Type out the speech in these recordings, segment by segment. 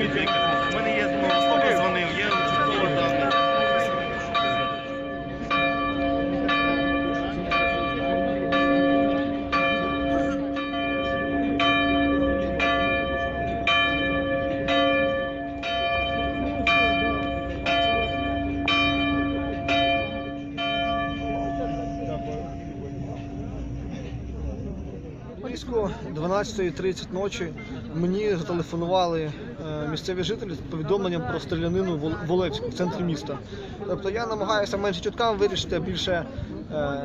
you близько 12.30 ночі мені зателефонували е, місцеві жителі з повідомленням про стрілянину в Олевську, в центрі міста. Тобто я намагаюся менше чутками вирішити, більше е,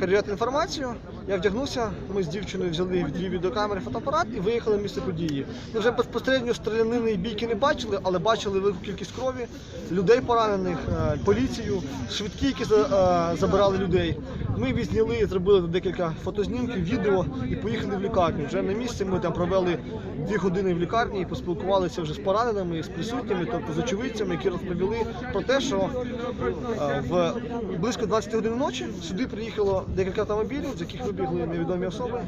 перевіряти інформацію. Я вдягнувся, ми з дівчиною взяли дві відеокамери, фотоапарат і виїхали в місце події. Ми вже безпосередньо стрілянини і бійки не бачили, але бачили велику кількість крові, людей поранених, е, поліцію, швидкі, які е, забирали людей. Ми відзняли, зробили декілька фотознімків, відео і поїхали в лікарню. Вже на місці ми там провели дві години в лікарні і поспілкувалися вже з пораненими, з присутніми, тобто з очевидцями, які розповіли про те, що е, в близько 20 годин ночі сюди приїхало декілька автомобілів, з яких вибігли невідомі особи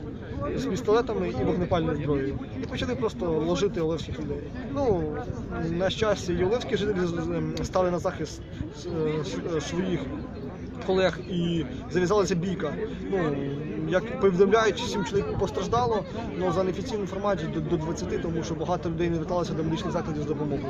з пістолетами і вогнепальною зброєю. І почали просто ложити олевських людей. Ну, на щастя, і олевські жителі з- стали на захист е, своїх колег і зав'язалася бійка. Ну, як повідомляють, сім чоловік постраждало, але за неофіційну інформацію до 20, тому що багато людей не верталося до медичних закладів з допомогою.